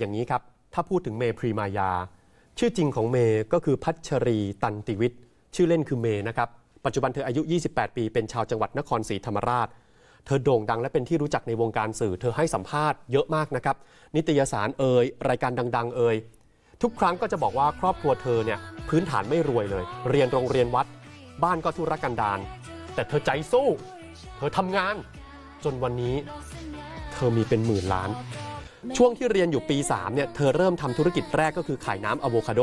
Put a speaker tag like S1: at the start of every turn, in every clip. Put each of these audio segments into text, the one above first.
S1: อย่างนี้ครับ ถ้าพูดถึงเมพรีมายา ชื่อจริงของเมย์ก็คือพัชรีตันติวิทย์ ชื่อเล่นคือเมย์นะครับ ปัจจุบันเธออายุ 28 ปี เป็นชาวจังหวัดนครศรีธรรมราช เธอโด่งดังและเป็นที่รู้จักในวงการสื่อ เธอให้สัมภาษณ์เยอะมากนะครับ นิตยสารเอ่ย รายการดัง ๆ เอ่ย ทุกครั้งก็จะบอกว่าครอบครัวเธอเนี่ยพื้นฐานไม่รวยเลย เรียนโรงเรียนวัด บ้านก็ทุรกันดาร แต่เธอใจสู้ เธอทำงาน จนวันนี้ เธอมีเป็นหมื่นล้าน ช่วงที่เรียนอยู่ปี 3 เนี่ย เธอเริ่มทำธุรกิจแรกก็คือขายน้ำอะโวคาโด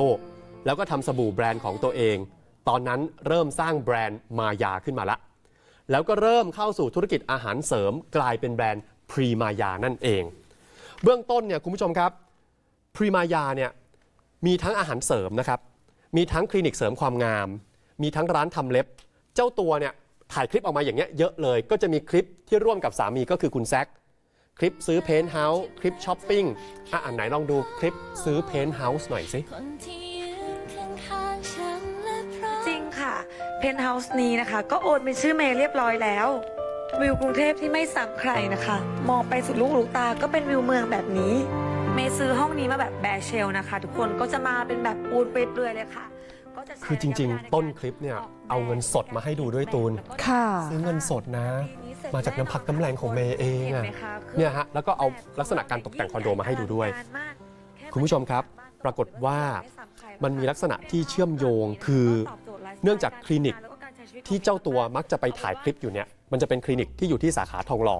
S1: แล้วก็ทำสบู่แบรนด์ของตัวเอง ตอนนั้นเริ่มสร้างแบรนด์มายาขึ้นมาละ แล้วก็เริ่มเข้าสู่ธุรกิจอาหารเสริม กลายเป็นแบรนด์พรีมายานั่นเอง เบื้องต้นเนี่ยคุณผู้ชมครับพรีมายาเนี่ยมีทั้งอาหารเสริมนะครับ มีทั้งคลินิกเสริมความงาม มีทั้งร้านทำเล็บ เจ้าตัวเนี่ยถ่ายคลิปออกมาอย่างเงี้ยเยอะเลย ก็จะมีคลิปที่ร่วมกับสามีก็คือคุณแซค คลิปซื้อเพนท์เฮาส์คลิปช้อปปิ้งอะอันไหนลองดูคลิปซื้อเพนท์เฮาส์หน่อยสิ
S2: คนที่ยืนข้างๆฉันและพร้อม
S3: จริงค่ะ เพนท์เฮาส์นี้นะคะ ก็โอนเป็นชื่อเมย์เรียบร้อยแล้ว วิวกรุงเทพที่ไม่ซ้ำใครนะคะ มองไปสุดลูกหูลูกตาก็เป็นวิวเมืองแบบนี้ เมย์ซื้อห้องนี้มาแบบแบร์เชลนะคะ ทุกคนก็จะมาเป็นแบบปูนเปรอยๆเลยค่ะก็จะแชร์
S1: คือจริงๆต้นคลิปเนี่ยเอาเงินสดมาให้ดูด้วยตูน
S4: ค่ะ
S1: ซื้อเงินสดนะ มาจากน้ำพักน้ำแรงของเมย์เองอะเนี่ยฮะแล้วก็เอาลักษณะการตกแต่งคอนโดมาให้ดูด้วย คุณผู้ชมครับ ปรากฏว่ามันมีลักษณะที่เชื่อมโยงคือเนื่องจากคลินิกที่เจ้าตัวมักจะไปถ่ายคลิปอยู่เนี่ยมันจะเป็นคลินิกที่อยู่ที่สาขาทองหล่อ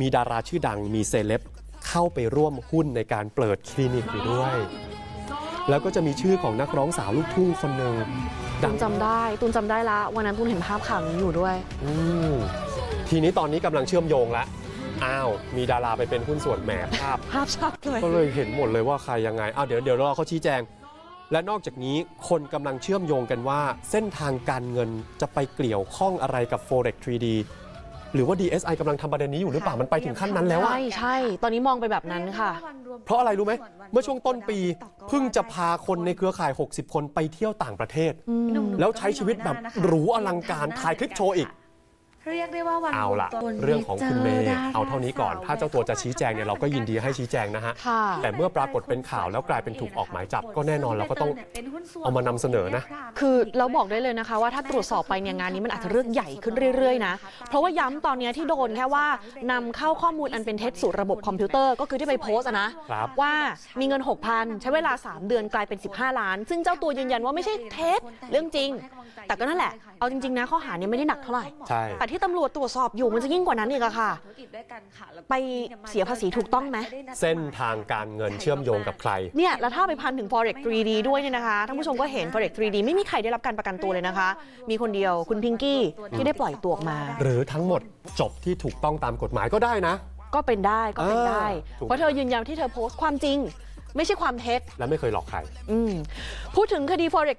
S1: มีดาราชื่อดังมีเซเลบเข้าไปร่วมหุ้นในการเปิดคลินิกอยู่ด้วย แล้วก็จะมีชื่อของนักร้องสาวลูกทุ่งคนหนึ่ง
S4: ตู
S1: ดั
S4: น
S1: ง
S4: จำได้ตูนจำได้ละวันนั้นตูนเห็นภาพข่าวนี้อยู่ด้วย
S1: อืม ทีนี้ตอนนี้กำลังเชื่อมโยงแล้วอ้าว มีดาราไปเป็นหุ้นส่วนแหมภาพ
S4: ภาพชัดเลย
S1: ก็เลยเห็นหมดเลยว่าใครยังไงอ้าวเดี๋ยวเดี๋ยวรอเขาชี้แจง และนอกจากนี้คนกำลังเชื่อมโยงกันว่า เส้นทางการเงินจะไปเกี่ยวข้องอะไรกับ Forex 3D หรือว่า DSI กำลังทำประเด็นนี้อยู่หรือเปล่ามันไปถึงขั้นนั้นแล้วอะ
S4: ใช่ใช่ ตอนนี้มองไปแบบนั้นค่ะ
S1: เพราะอะไรรู้ไหม เมื่อช่วงต้นปีเพิ่งจะพาคนในเครือข่าย 60 คนไปเที่ยวต่างประเทศ แล้วใช้ชีวิตแบบหรูอลังการถ่ายคลิปโชว์อีก
S3: เรียกได้ว่าวัน
S1: เอาล่ะ
S3: รวมตัว
S1: เรื่องของคุณเมย์
S3: จดร
S1: เอาเท่านี้ก่อน ถ้าเจ้าตัวจะชี้แจงเนี่ยเราก็ยินดีให้ชี้แจงนะฮะ
S4: ค่ะ
S1: แต่เมื่อปรากฏเป็นข่าวแล้วกลายเป็นถูกออกหมายจับก็แน่นอนเราก็ต้องเอามานำเสนอนะ
S4: คือเราบอกได้เลยนะคะ ว่าถ้าตรวจสอบไปเนี่ยงานนี้มันอาจจะเรื่องใหญ่ขึ้นเรื่อยๆนะ เพราะว่าย้ำตอนเนี้ยที่โดนแค่ว่านำเข้าข้อมูลอันเป็นเท็จสู่ระบบคอมพิวเตอร์ก็คือที่ไปโพสต์อะนะครับว่ามีเงิน 6,000 ใช้เวลา 3 เดือนกลายเป็น 15 ล้าน ซึ่งเจ้าตัวยืนยันว่าไม่ใช่เท็จเรื่องจริง แต่ก็นั่นแหละเอาจริงๆนะข้อหาเนี้ไม่ได้หนักเท่าไหร่
S1: ใช่
S4: แต่ที่ตำรวจตรวจสอบอยู่มันจะยิ่งกว่านั้นอีกอะค่ะ ไปเสียภาษีถูกต้องไหม
S1: เส้นทางการเงินเชื่อมโยงกับใคร
S4: เนี่ยแล้วถ้าไปพันถึง forex 3D ด้วยเนี่ยนะคะท่านผู้ชมก็เห็น forex 3D ไม่มีใครได้รับการประกันตัวเลยนะคะ มีคนเดียวคุณพิงกี้ที่ได้ปล่อยตัวออกมา
S1: หรือทั้งหมดจบที่ถูกต้องตามกฎหมายก็ได้นะ
S4: ก็เป็นได้ก็เป็นได้
S1: เออถูก
S4: เพราะเธอยืนยันที่เธอโพสต์ความจริง ไม่ใช่ความเท็จ
S1: และไม่เคยหลอกใคร
S4: อืมพูดถึงคดี forex